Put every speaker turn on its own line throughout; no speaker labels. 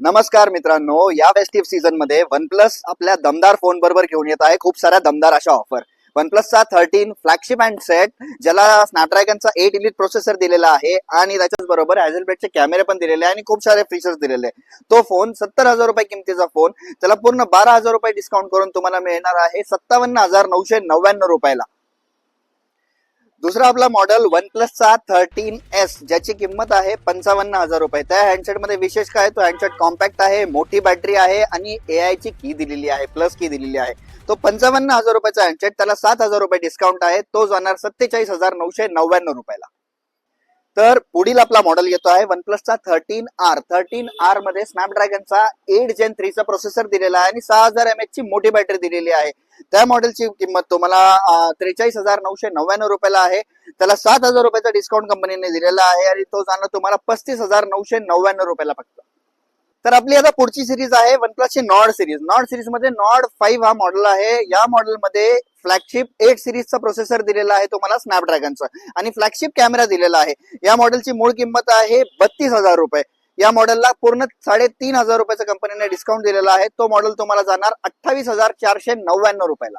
नमस्कार मित्रांनो या फेस्टिव्ह सीझनमध्ये वन प्लस आपल्या दमदार फोन बरोबर घेऊन येत आहे. खूप साऱ्या दमदार अशा ऑफर वन प्लसचा थर्टीन फ्लॅगशिप अँड सेट ज्याला स्नॅपड्रॅगनचा एट इलिट प्रोसेसर दिलेला आहे आणि त्याच्याच बरोबर चे कॅमेरे पण दिलेले आहे आणि खूप सारे फीचर्स दिलेले आहे तो फोन सत्तर हजार रुपये किमतीचा फोन त्याला पूर्ण बारा हजार रुपये डिस्काउंट करून तुम्हाला मिळणार आहे सत्तावन्न हजार नऊशे नव्याण्णव रुपयाला. दुसरा आपला मॉडेल वन प्लस चा थर्टीन एस ज्याची किंमत आहे पंचावन्न हजार रुपये. त्या हँडसेटमध्ये विशेष काय तो हँडसेट कॉम्पॅक्ट आहे मोठी बॅटरी आहे आणि ए ची की दिलेली आहे प्लस की दिलेली आहे. तो पंचावन्न हजार रुपयाचा हँडसेट त्याला सात हजार रुपये डिस्काउंट आहे. तो जाणार सत्तेचाळीस हजार नऊशे नव्याण्णव रुपयाला. तर पुढील आपला मॉडेल येतो आहे वन प्लसचा थर्टीन आर थर्टीन आरमध्ये स्नॅपड्रॅगनचा एट जेन थ्रीचा प्रोसेसर दिलेला आहे आणि सहा हजार एम ची मोठी बॅटरी दिलेली आहे. त्या मॉडेलची किंमत तुम्हाला त्रेचाळीस हजार नऊशे नव्याण्णव रुपयाला आहे. त्याला सात हजार रुपयाचा डिस्काउंट कंपनीने दिलेला आहे आणि तो जाणं तुम्हाला पस्तीस हजार नऊशे नव्याण्णव रुपयाला फक्त. तर आपली आता पुढची सिरीज आहे वन प्लसची नॉड सिरीज नॉड सिरीजमध्ये नॉड फाईव्ह हा मॉडेल आहे. या मॉडेल मध्ये फ्लॅगशिप एट सिरीजचा प्रोसेसर दिलेला आहे तुम्हाला स्नॅपड्रॅगनचा आणि फ्लॅगशिप कॅमेरा दिलेला आहे. या मॉडेलची मूळ किंमत आहे बत्तीस हजार रुपये. या मॉडेलला पूर्ण साडेतीन हजार रुपयाचा कंपनीने डिस्काउंट दिलेला आहे. तो मॉडेल तुम्हाला जाणार अठ्ठावीस हजार चारशे नव्याण्णव रुपयाला.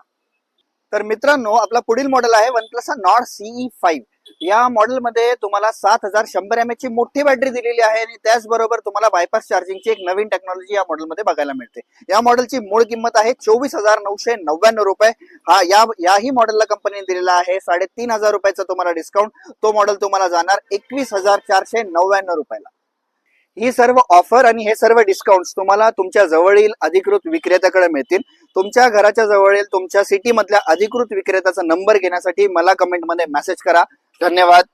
तर मित्रांनो आपला पुढील मॉडेल आहे one plus Nord CE five या मॉडेलमध्ये तुम्हाला सात हजार शंभर एम ची मोठी बॅटरी दिलेली आहे आणि त्याचबरोबर तुम्हाला बायपास चार्जिंगची एक नवीन टेक्नॉलॉजी या मॉडेलमध्ये बघायला मिळते. या मॉडेलची मूळ किंमत आहे चोवीस हजार नऊशे नव्याण्णव रुपये. हा या याही मॉडेलला कंपनीने दिलेला आहे. साडेतीन हजार रुपयाचा तुम्हाला डिस्काउंट तो मॉडेल तुम्हाला जाणार एकवीस हजार चारशे नव्याण्णव रुपयाला. ही सर्व ऑफर आणि हे सर्व डिस्काउंट तुम्हाला तुमच्या जवळील अधिकृत विक्रेत्याकडे मिळतील. तुमच्या घराच्या जवळील तुमच्या सिटी मधल्या अधिकृत विक्रेत्याचा नंबर घेण्यासाठी मला कमेंटमध्ये मेसेज करा. धन्यवाद.